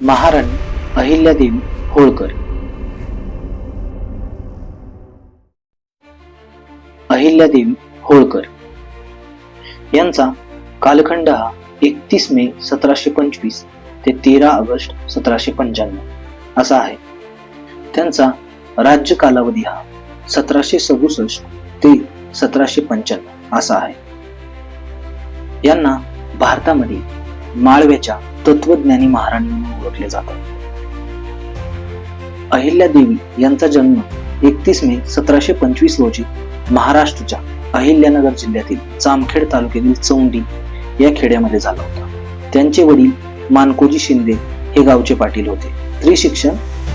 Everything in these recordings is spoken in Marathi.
महाराणी अहिल्यादेवी होळकर. अहिल्यादेवी होळकर. यांचा कालखंड हा एकतीस मे सतराशे पंचवीस ते तेरा ऑगस्ट सतराशे पंच्याण्णव असा आहे. त्यांचा राज्य कालावधी हा सतराशे सदुसष्ट ते सतराशे पंच्याण्णव असा आहे. यांना भारतामध्ये माळव्याच्या तत्वज्ञानी महाराणी म्हणून ओळखले जातात. अहिल्यादेवी यांचा जन्म एकतीस मे सतराशे पंचवीस रोजी महाराष्ट्राच्या अहिल्यानगर जिल्ह्यातील जामखेड तालुक्यातील चौंडी या खेड्यामध्ये झाला होता. त्यांचे वडील मानकोजी शिंदे हे गावचे पाटील होते. स्त्री शिक्षण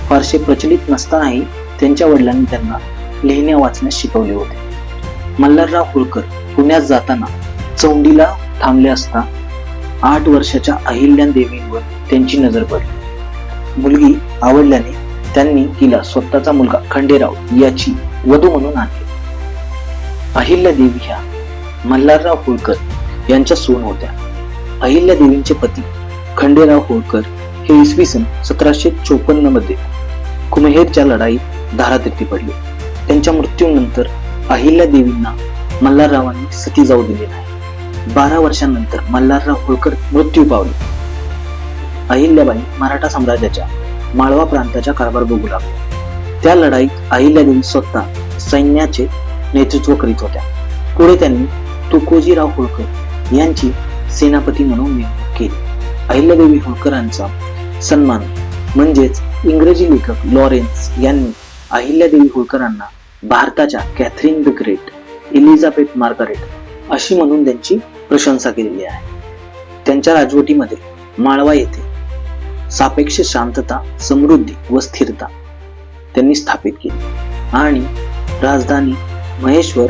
फारसे प्रचलित नसतानाही त्यांच्या वडिलांनी त्यांना लिहिण्या वाचण्यास शिकवले होते. मल्हारराव होळकर पुण्यात जाताना चौंडीला थांबले असता आठ वर्षाच्या अहिल्यान देवींवर त्यांची नजर पडली. मुलगी आवडल्याने त्यांनी तिला स्वतःचा मुलगा खंडेराव याची वधू म्हणून आणली. अहिल्या देवी ह्या मल्हारराव होळकर यांच्या सून होत्या. अहिल्या देवींचे पती खंडेराव होळकर हे इसवी सन सतराशे चोपन्नमध्ये कुमेहेरच्या लढाईत धारातीर्थी पडले. त्यांच्या मृत्यूनंतर अहिल्या देवींना मल्हाररावांनी सती जाऊ दिले नाही. बारा वर्षांनंतर मल्हारराव होळकर मृत्यू पावले. अहिल्याबाई मराठा साम्राज्याच्या माळवा प्रांताच्या कारभार बघू लागल्या. त्या लढाईत अहिल्यादेवी स्वतः सैन्याचे नेतृत्व करीत होत्या. पुढे त्यांनी तुकोजीराव होळकर यांची सेनापती म्हणून नेमणूक केली. अहिल्यादेवी होळकरांचा सन्मान म्हणजेच इंग्रजी लेखक लॉरेन्स यांनी अहिल्यादेवी होळकरांना भारताच्या Catherine the Great Elizabeth Margaret अशी म्हणून त्यांची प्रशंसा केलेली आहे. त्यांच्या राजवटीमध्ये माळवा येथे सापेक्ष शांतता समृद्धी व स्थिरता त्यांनी स्थापित केली. आणि राजधानी महेश्वर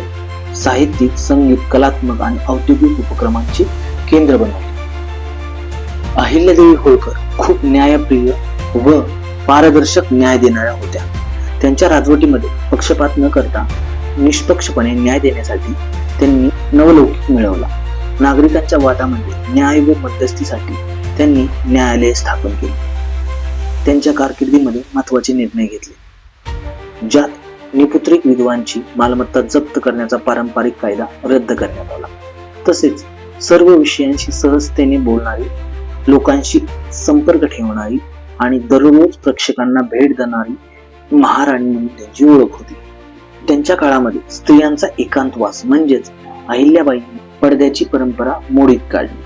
साहित्यिक संगीत कलात्मक आणि औद्योगिक उपक्रमांचे केंद्र बनवले. अहिल्यादेवी होळकर खूप न्यायप्रिय व पारदर्शक न्याय देणाऱ्या होत्या. त्यांच्या राजवटीमध्ये पक्षपात न करता निष्पक्षपणे न्याय देण्यासाठी त्यांनी नवलौकिक मिळवला. नागरिकांच्या वादामध्ये न्याय व मध्यस्थीसाठी त्यांनी न्यायालय स्थापन केले. त्यांच्या कारकिर्दीमध्ये महत्त्वाचे निर्णय घेतले. ज्यात निपुत्रिक विधवांची मालमत्ता जप्त करण्याचा पारंपरिक कायदा रद्द करण्यात आला. तसेच सर्व विषयांशी सहजतेने बोलणारी लोकांशी संपर्क ठेवणारी आणि दररोज प्रेक्षकांना भेट देणारी महाराणी म्हणून त्यांची ओळख होती. त्यांच्या काळामध्ये स्त्रियांचा एकांतवास म्हणजेच अहिल्याबाईंनी पडद्याची परंपरा मोडीत काढली.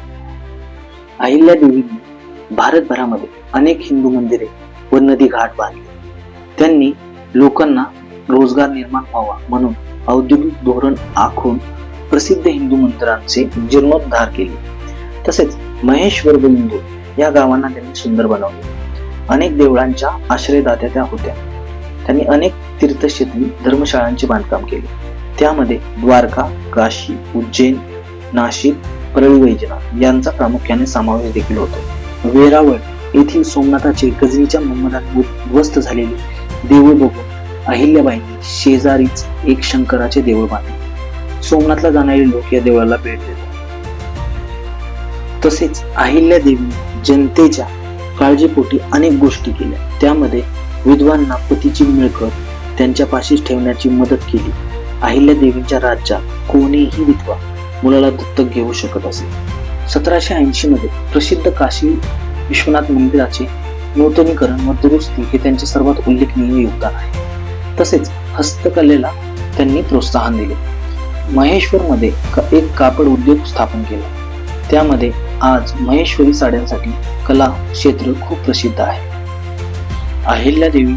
अहिल्या देवींनी भारतभरामध्ये अनेक हिंदू मंदिरे व नदी घाट बांधले. त्यांनी लोकांना रोजगार निर्माण व्हावा म्हणून औद्योगिक धोरण आखून प्रसिद्ध हिंदू मंदिरांचे जीर्णोद्धार केले. तसेच महेश्वर व इंदूर या गावांना त्यांनी सुंदर बनवले. अनेक देवळांच्या आश्रयदात्या त्या होत्या. त्यांनी अनेक तीर्थक्षेत्री धर्मशाळांचे बांधकाम केले. त्यामध्ये द्वारका काशी उज्जैन नाशिक परळी वैजनाथ यांचा प्रामुख्याने समावेश देखील होतो. वेरावळ येथील सोमनाथाचे गजनीच्या मोहम्मदात उद्ध्वस्त झालेले देऊळ बघून अहिल्याबाईंनी शेजारीच एक शंकराचे देऊळ बांधले. सोमनाथला जाणारे लोक या देवळाला भेट देतात. तसेच अहिल्या देवी जनतेच्या काळजीपोटी अनेक गोष्टी केल्या. त्यामध्ये विधवांना पतीची मिळकत त्यांच्या पाशीच ठेवण्याची मदत केली. अहिल्या देवींच्या राज्यात कोणीही विधवा मुलाला दत्तक घेऊ शकत असे. सतराशे ऐंशी मध्ये प्रसिद्ध काशी विश्वनाथ मंदिराचे नूतनीकरण व दुरुस्ती हे त्यांचे सर्वात उल्लेखनीय योगदान आहे. तसेच हस्तकलेला त्यांनी प्रोत्साहन दिले. महेश्वरमध्ये एक कापड उद्योग स्थापन केला. त्यामध्ये आज महेश्वरी साड्यांसाठी कला क्षेत्र खूप प्रसिद्ध आहे. अहिल्यादेवी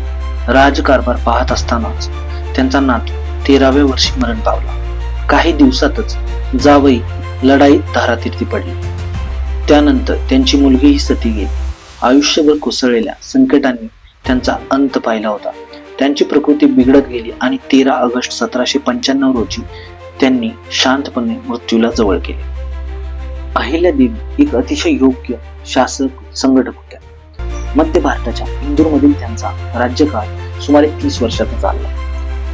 राजकारभार पाहत असतानाच त्यांचा नातू तेराव्या वर्षी मरण पावला. काही दिवसातच जावई लढाईत धारातीर्थी पडली. त्यानंतर त्यांची मुलगीही सती गेली. आयुष्यभर कोसळलेल्या संकटांनी त्यांचा अंत पाहिला होता. त्यांची प्रकृती बिघडत गेली आणि तेरा ऑगस्ट सतराशे पंच्याण्णव रोजी त्यांनी शांतपणे मृत्यूला जवळ केले. अहिल्यादेवी एक अतिशय योग्य शासक संघटक मध्य भारताच्या इंदूरमधील त्यांचा राज्यकाळ सुमारे तीस वर्षाचा चालला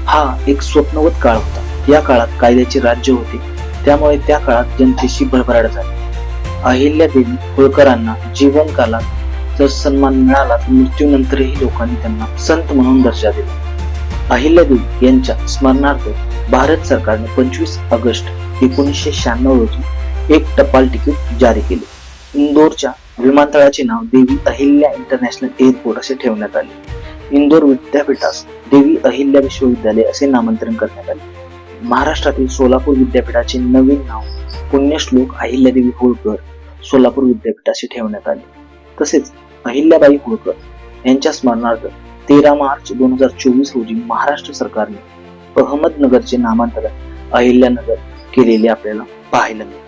हा एक स्वप्नवत काळ होता. या काळात कायद्याचे राज्य होते. त्यामुळे त्या काळात जनतेशी भरभराट झाली. अहिल्यादेवी होळकरांना जीवनकालात जर सन्मान मिळाला तर मृत्यूनंतरही लोकांनी त्यांना संत म्हणून दर्जा दिला. अहिल्यादेवी यांच्या स्मरणार्थ भारत सरकारने पंचवीस ऑगस्ट एकोणीसशे शहाण्णव रोजी एक टपाल तिकीट जारी केले. इंदोरच्या विमानतळाचे नाव देवी अहिल्या इंटरनॅशनल एअरपोर्ट असे ठेवण्यात आले. इंदोर विद्यापीठास देवी अहिल्या विश्वविद्यालय असे नामांतरण करण्यात आले. महाराष्ट्रातील सोलापूर विद्यापीठाचे नवीन नाव पुण्यश्लोक अहिल्यादेवी होळकर सोलापूर विद्यापीठाशी ठेवण्यात आले. तसेच अहिल्याबाई होळकर यांच्या स्मरणार्थ तेरा मार्च दोन हजार चोवीस रोजी महाराष्ट्र सरकारने अहमदनगरचे नामांतरण अहिल्यानगर केलेले आपल्याला पाहायला मिळते